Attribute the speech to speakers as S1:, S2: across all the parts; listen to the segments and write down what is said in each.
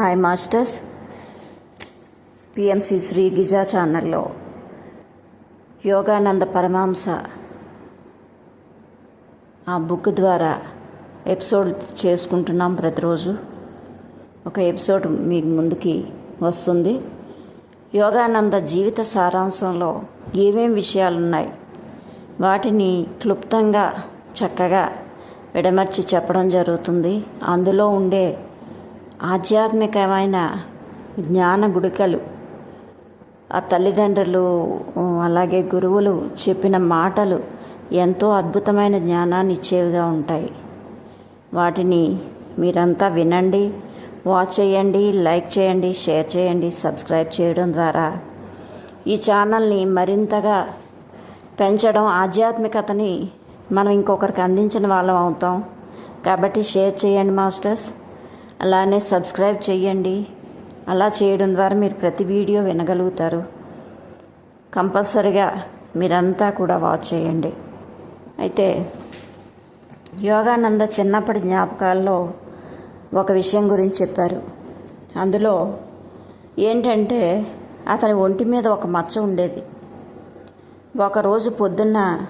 S1: Hi masters PMC Shri గిజా ఛానల్లో యోగానంద పరమాంస ఆ బుక్ ద్వారా ఎపిసోడ్ చేసుకుంటున్నాం ప్రతిరోజు. ఒక ఎపిసోడ్ మీ ముందుకి వస్తుంది. యోగానంద జీవిత సారాంశంలో ఏమేం విషయాలు ఉన్నాయి వాటిని క్లుప్తంగా చక్కగా విడమర్చి చెప్పడం జరుగుతుంది. అందులో ఉండే ఆధ్యాత్మికమైన జ్ఞాన గుడికలు. ఆ తల్లిదండ్రులు అలాగే గురువులు చెప్పిన మాటలు ఎంతో అద్భుతమైన జ్ఞానాన్ని ఇచ్చేవిగా ఉంటాయి. వాటిని మీరంతా వినండి వాచ్ చేయండి లైక్ చేయండి షేర్ చేయండి సబ్స్క్రైబ్ చేయడం ద్వారా ఈ ఛానల్ని మరింతగా పెంచడం ఆధ్యాత్మికతని మనం ఇంకొకరికి అందించిన వాళ్ళం అవుతాం. కాబట్టి షేర్ చేయండి మాస్టర్స్. అలానే సబ్స్క్రైబ్ చేయండి అలా చేయడం ద్వారా మీరు ప్రతి వీడియో వినగలుగుతారు. కంపల్సరిగా మీరంతా కూడా వాచ్ చేయండి. అయితే యోగానంద చిన్నప్పటి జ్ఞాపకాల్లో ఒక విషయం గురించి చెప్పారు. అందులో ఏంటంటే అతని ఒంటి మీద ఒక మచ్చ ఉండేది. ఒకరోజు పొద్దున్న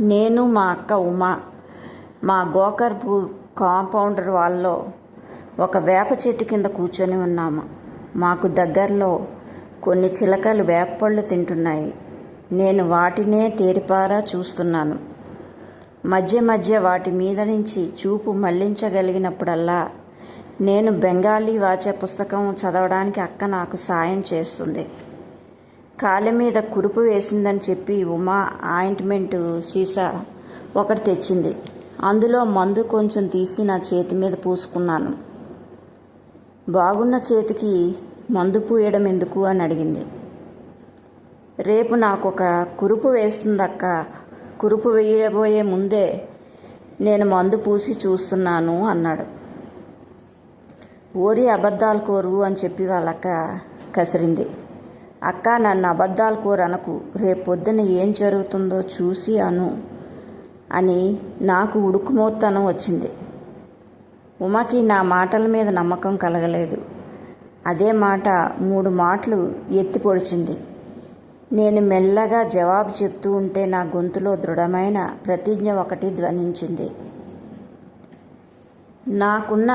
S1: నేను మా అక్క ఉమా మా గోకర్పూర్ కాంపౌండర్ వాళ్ళలో ఒక వేప చెట్టు కింద కూర్చొని ఉన్నాము. మాకు దగ్గరలో కొన్ని చిలకలు వేపపళ్ళు తింటున్నాయి. నేను వాటినే తేరిపారా చూస్తున్నాను. మధ్య మధ్య వాటి మీద నుంచి చూపు మళ్ళించగలిగినప్పుడల్లా నేను బెంగాలీ వాచ పుస్తకం చదవడానికి అక్క నాకు సాయం చేస్తుంది. కాలి మీద కురుపు వేసిందని చెప్పి ఉమా ఆయింట్మెంట్ సీసా ఒకటి తెచ్చింది. అందులో మందు కొంచెం తీసి నా చేతి మీద పూసుకున్నాను. బాగున్న చేతికి మందు పూయడం ఎందుకు అని అడిగింది రేపు నాకు ఒక కురుపు వేస్తుందక్క. కురుపు వేయబోయే ముందే నేను మందు పూసి చూస్తున్నాను అన్నాడు. ఓరి అబద్ధాలు కోరు అని చెప్పి వాళ్ళక్క కసిరింది. అక్క నన్ను అబద్ధాలు కోరు అనకు రేపు పొద్దున ఏం జరుగుతుందో చూసి అను అని నాకు ఉడుకుమోత్తనం వచ్చింది. ఉమకి నా మాటల మీద నమ్మకం కలగలేదు. అదే మాట మూడు మాటలు ఎత్తి పొడిచింది. నేను మెల్లగా జవాబు చెప్తూ ఉంటే నా గొంతులో దృఢమైన ప్రతిజ్ఞ ఒకటి ధ్వనించింది. నాకున్న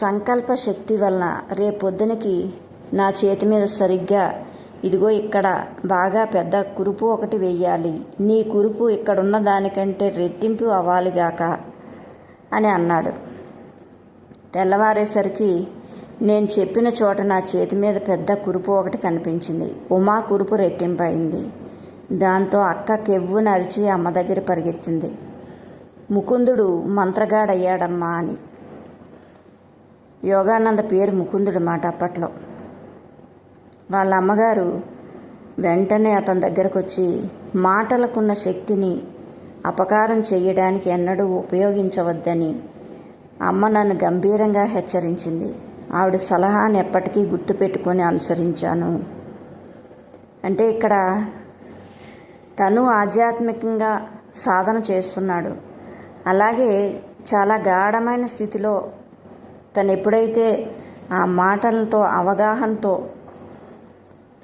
S1: సంకల్ప శక్తి వలన రేపొద్దునకి నా చేతి మీద సరిగ్గా ఇదిగో ఇక్కడ బాగా పెద్ద కురుపు ఒకటి వెయ్యాలి. నీ కురుపు ఇక్కడున్న దానికంటే రెట్టింపు అవ్వాలిగాక అని అన్నాడు. తెల్లవారేసరికి నేను చెప్పిన చోట నా చేతి మీద పెద్ద కురుపు ఒకటి కనిపించింది. ఉమా కురుపు రెట్టింపయింది దాంతో అక్క కెవ్వు నరిచి అమ్మ దగ్గర పరిగెత్తింది. ముకుందుడు మంత్రగాడయ్యాడమ్మా అని. యోగానంద పేరు ముకుందుడు మాట అప్పట్లో. వాళ్ళ అమ్మగారు వెంటనే అతని దగ్గరకు వచ్చి మాటలకున్న శక్తిని అపకారం చేయడానికి ఎన్నడూ ఉపయోగించవద్దని అమ్మ నన్ను గంభీరంగా హెచ్చరించింది. ఆవిడ సలహాను ఎప్పటికీ గుర్తుపెట్టుకొని అనుసరించాను. అంటే ఇక్కడ తను ఆధ్యాత్మికంగా సాధన చేస్తున్నాడు. అలాగే చాలా గాఢమైన స్థితిలో తను ఎప్పుడైతే ఆ మాటలతో అవగాహనతో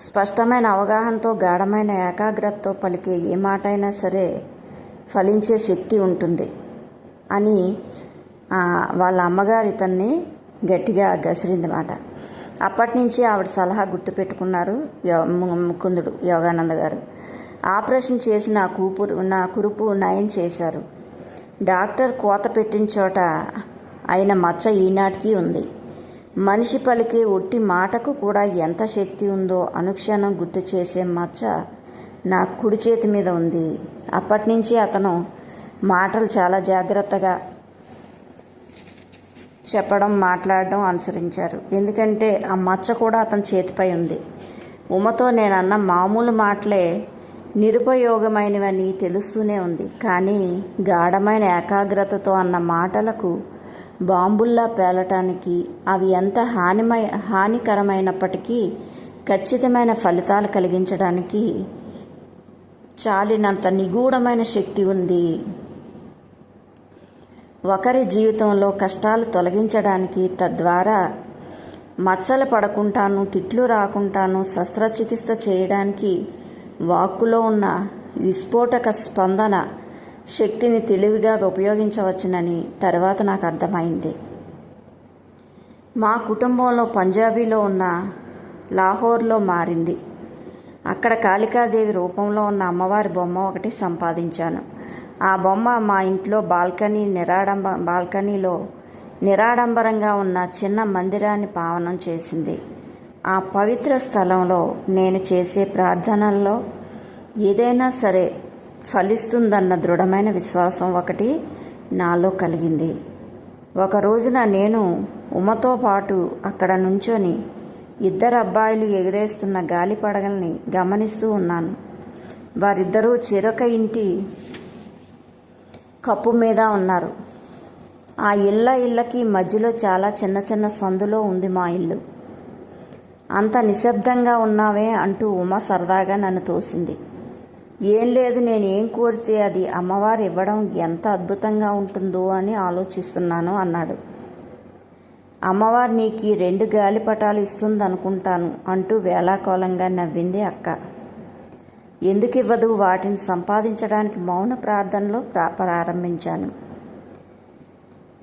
S1: స్పష్టమైన అవగాహనతో గాఢమైన ఏకాగ్రతతో పలికే ఏ మాట అయినా సరే ఫలించే శక్తి ఉంటుంది అని వాళ్ళ అమ్మగారు ఇతన్ని గట్టిగా గసిరిందన్నమాట అప్పటి నుంచి ఆవిడ సలహా గుర్తుపెట్టుకున్నారు ముకుందుడు యోగానంద గారు. ఆపరేషన్ చేసి నా కూపురు నా కురుపు నయం చేశారు. డాక్టర్ కోత పెట్టిన చోట ఆయన మచ్చ ఈనాటికి ఉంది. మనిషి పలికే ఒట్టి మాటకు కూడా ఎంత శక్తి ఉందో అనుక్షణం గుర్తు చేసే మచ్చ నా కుడి చేతి మీద ఉంది. అప్పటి నుంచి అతను మాటలు చాలా జాగ్రత్తగా చెప్పడం మాట్లాడడం అనుసరించారు. ఎందుకంటే ఆ మచ్చ కూడా అతని చేతిపై ఉంది. ఉమతో నేను అన్న మామూలు మాటలే నిరుపయోగమైనవని తెలుస్తూనే ఉంది. కానీ గాఢమైన ఏకాగ్రతతో అన్న మాటలకు బాంబుల్లా పేలటానికి అవి ఎంత హానిమయ హానికరమైనప్పటికీ ఖచ్చితమైన ఫలితాలు కలిగించడానికి చాలినంత నిగూఢమైన శక్తి ఉంది. ఒకరి జీవితంలో కష్టాలు తొలగించడానికి తద్వారా మచ్చలు పడకుంటాను తిట్లు రాకుంటాను శస్త్రచికిత్స చేయడానికి వాక్కులో ఉన్న విస్ఫోటక స్పందన శక్తిని తెలివిగా ఉపయోగించవచ్చునని తర్వాత నాకు అర్థమైంది. మా కుటుంబంలో పంజాబీలో ఉన్న లాహోర్లో మారింది. అక్కడ కాళికాదేవి రూపంలో ఉన్న అమ్మవారి బొమ్మ ఒకటి సంపాదించాను. ఆ బొమ్మ మా ఇంట్లో బాల్కనీ నిరాడంబ బాల్కనీలో నిరాడంబరంగా ఉన్న చిన్న మందిరాన్ని పావనం చేసింది. ఆ పవిత్ర స్థలంలో నేను చేసే ప్రార్థనల్లో ఏదైనా సరే ఫలిస్తుందన్న దృఢమైన విశ్వాసం ఒకటి నాలో కలిగింది. ఒక రోజున నేను ఉమతో పాటు అక్కడ నుంచొని ఇద్దరు అబ్బాయిలు ఎగిరేస్తున్న గాలి పడగల్ని గమనిస్తూ ఉన్నాను. వారిద్దరూ చిరక ఇంటి కప్పు మీద ఉన్నారు. ఆ ఇళ్ళ ఇళ్ళకి మధ్యలో చాలా చిన్న చిన్న సందులో ఉంది మా ఇల్లు. అంత నిశ్శబ్దంగా ఉన్నావే అంటూ ఉమ సరదాగా నన్ను తోసింది. ఏం లేదు నేను ఏం కోరితే అది అమ్మవారు ఇవ్వడం ఎంత అద్భుతంగా ఉంటుందో అని ఆలోచిస్తున్నాను అన్నాడు. అమ్మవారు నీకు రెండు గాలిపటాలు ఇస్తుందనుకుంటాను అంటూ వేలాకోలంగా నవ్వింది అక్క. ఎందుకు ఇవ్వదు వాటిని సంపాదించడానికి మౌన ప్రార్థనలో ప్రా ప్రారంభించాను.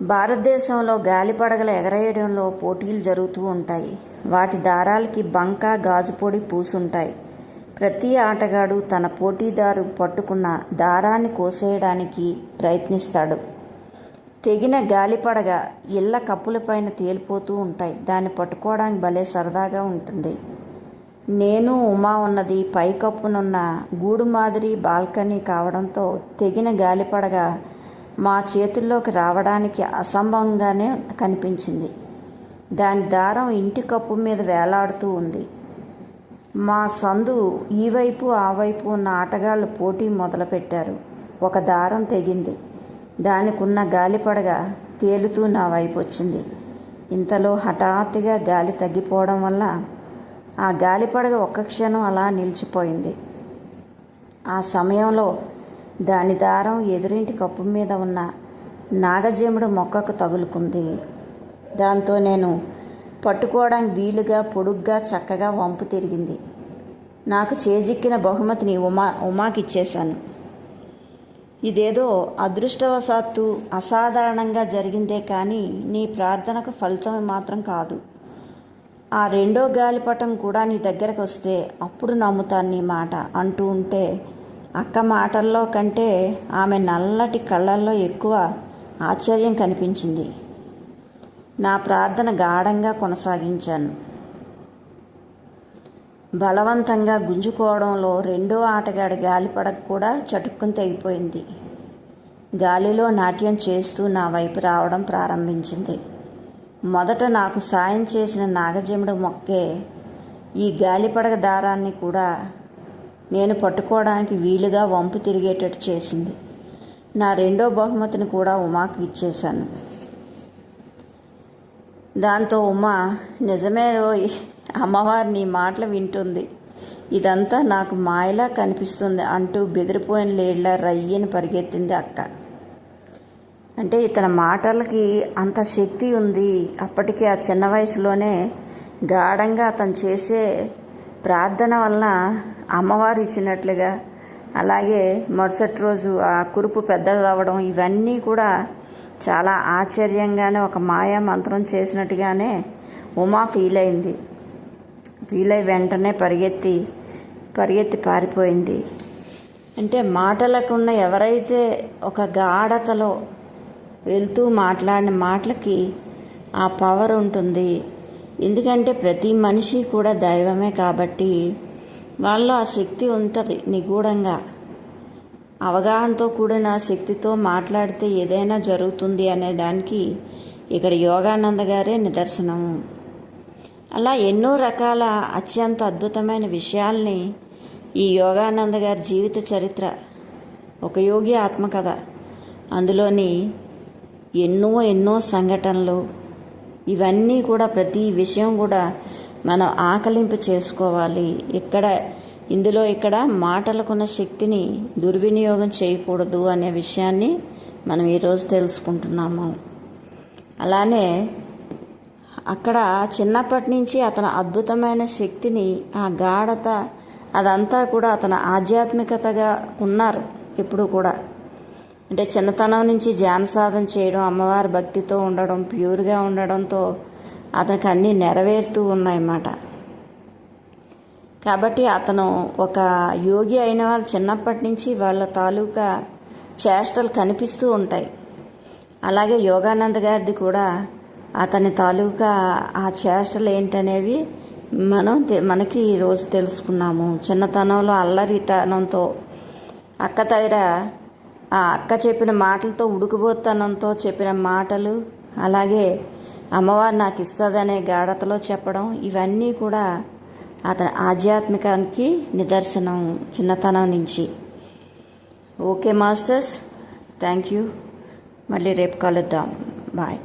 S1: భారతదేశంలో గాలిపడగలు ఎగరేయడంలో పోటీలు జరుగుతూ ఉంటాయి. వాటి దారాలకి బంక గాజుపొడి పూసుంటాయి. ప్రతి ఆటగాడు తన పోటీదారు పట్టుకున్న దారాన్ని కోసేయడానికి ప్రయత్నిస్తాడు. తెగిన గాలిపడగ ఇళ్ళ కప్పులపైన తేలిపోతూ ఉంటాయి. దాన్ని పట్టుకోవడానికి భలే సరదాగా ఉంటుంది. నేను ఉమా ఉన్నది పైకప్పునున్న గూడు మాదిరి బాల్కనీ కావడంతో తెగిన గాలిపడగ మా చేతుల్లోకి రావడానికి అసంభవంగానే కనిపించింది. దాని దారం ఇంటి కప్పు మీద వేలాడుతూ ఉంది. మా సందు ఈ వైపు ఆ వైపు ఉన్న ఆటగాళ్ళు పోటీ మొదలుపెట్టారు. ఒక దారం తెగింది. దానికున్న గాలిపడగ తేలుతూ నా వైపు వచ్చింది. ఇంతలో హఠాత్తుగా గాలి తగ్గిపోవడం వల్ల ఆ గాలిపడగ ఒక్క క్షణం అలా నిలిచిపోయింది. ఆ సమయంలో దాని దారం ఎదురింటి కప్పు మీద ఉన్న నాగజేముడు మొక్కకు తగులుకుంది. దాంతో నేను పట్టుకోవడానికి వీలుగా పొడుగ్గా చక్కగా వంపు తిరిగింది. నాకు చేజిక్కిన బహుమతిని ఉమా ఉమాకిచ్చేశాను. ఇదేదో అదృష్టవశాత్తు అసాధారణంగా జరిగిందే కానీ నీ ప్రార్థనకు ఫలితం మాత్రం కాదు. ఆ రెండో గాలిపటం కూడా నీ దగ్గరకు వస్తే అప్పుడు నమ్ముతాను నీ మాట అంటూ ఉంటే అక్క మాటల్లో కంటే ఆమె నల్లటి కళ్ళల్లో ఎక్కువ ఆశ్చర్యం కనిపించింది. నా ప్రార్థన గాఢంగా కొనసాగించాను. బలవంతంగా గుంజుకోవడంలో రెండో ఆటగాడి గాలిపడక కూడా చటుక్కుని తెగిపోయింది. గాలిలో నాట్యం చేస్తూ నా వైపు రావడం ప్రారంభించింది. మొదట నాకు సాయం చేసిన నాగజముడు మొక్కే ఈ గాలిపడగ దారాన్ని కూడా నేను పట్టుకోవడానికి వీలుగా వంపు తిరిగేటట్టు చేసింది. నా రెండో బహుమతిని కూడా ఉమాకు ఇచ్చేశాను. దాంతో ఉమా నిజమే రోయ్ అమ్మవారు నీ మాటలు వింటుంది. ఇదంతా నాకు మాయలా కనిపిస్తుంది అంటూ బెదిరిపోయిన లేళ్ళ రయ్యని పరిగెత్తింది అక్క. అంటే ఇతని మాటలకి అంత శక్తి ఉంది. అప్పటికే ఆ చిన్న వయసులోనే గాఢంగా అతను చేసే ప్రార్థన వలన అమ్మవారు ఇచ్చినట్లుగా అలాగే మరుసటి రోజు ఆ కురుపు పెద్దదవ్వడం ఇవన్నీ కూడా చాలా ఆశ్చర్యంగానే ఒక మాయా మంత్రం చేసినట్టుగానే ఉమా ఫీల్ అయింది ఫీల్ అయి వెంటనే పరిగెత్తి పరిగెత్తి పారిపోయింది. అంటే మాటలకున్న ఎవరైతే ఒక గాఢతలో వెళ్తూ మాట్లాడిన మాటలకి ఆ పవర్ ఉంటుంది. ఎందుకంటే ప్రతి మనిషి కూడా దైవమే కాబట్టి వాళ్ళలో ఆ శక్తి ఉంటుంది నిగూఢంగా. అవగాహనతో కూడిన శక్తితో మాట్లాడితే ఏదైనా జరుగుతుంది అనే దానికి ఇక్కడ యోగానంద గారే నిదర్శనం అలా ఎన్నో రకాల అత్యంత అద్భుతమైన విషయాల్ని ఈ యోగానంద గారి జీవిత చరిత్ర ఒక యోగి ఆత్మకథ. అందులోని ఎన్నో ఎన్నో సంఘటనలు. ఇవన్నీ కూడా ప్రతి విషయం కూడా మనం ఆకలింపు చేసుకోవాలి. ఇక్కడ ఇందులో ఇక్కడ మాటలకున్న శక్తిని దుర్వినియోగం చేయకూడదు అనే విషయాన్ని మనం ఈరోజు తెలుసుకుంటున్నాము. అలానే అక్కడ చిన్నప్పటి నుంచి అతని అద్భుతమైన శక్తిని ఆ గాఢత అదంతా కూడా అతను ఆధ్యాత్మికతగా ఉన్నారు ఎప్పుడు కూడా. అంటే చిన్నతనం నుంచి ధ్యాన సాధన చేయడం అమ్మవారి భక్తితో ఉండడం ప్యూర్గా ఉండడంతో అతనికి అన్నీ నెరవేరుతూ ఉన్నాయన్నమాట. కాబట్టి అతను ఒక యోగి అయిన వాళ్ళు చిన్నప్పటి నుంచి వాళ్ళ తాలూకా చేష్టలు కనిపిస్తూ ఉంటాయి. అలాగే యోగానంద గారిది కూడా అతని తాలూకా ఆ చేష్టలు ఏంటనేవి మనం మనకి ఈరోజు తెలుసుకున్నాము. చిన్నతనంలో అల్లరితనంతో అక్క తగిర ఆ అక్క చెప్పిన మాటలతో ఉడుకుబోతనంతో చెప్పిన మాటలు అలాగే అమ్మవారు నాకు ఇస్తుందనే గాఢతలో చెప్పడం ఇవన్నీ కూడా అతని ఆధ్యాత్మికానికి నిదర్శనం చిన్నతనం నుంచి. Okay masters thank you. మళ్ళీ రేపు కలుద్దాం. బాయ్.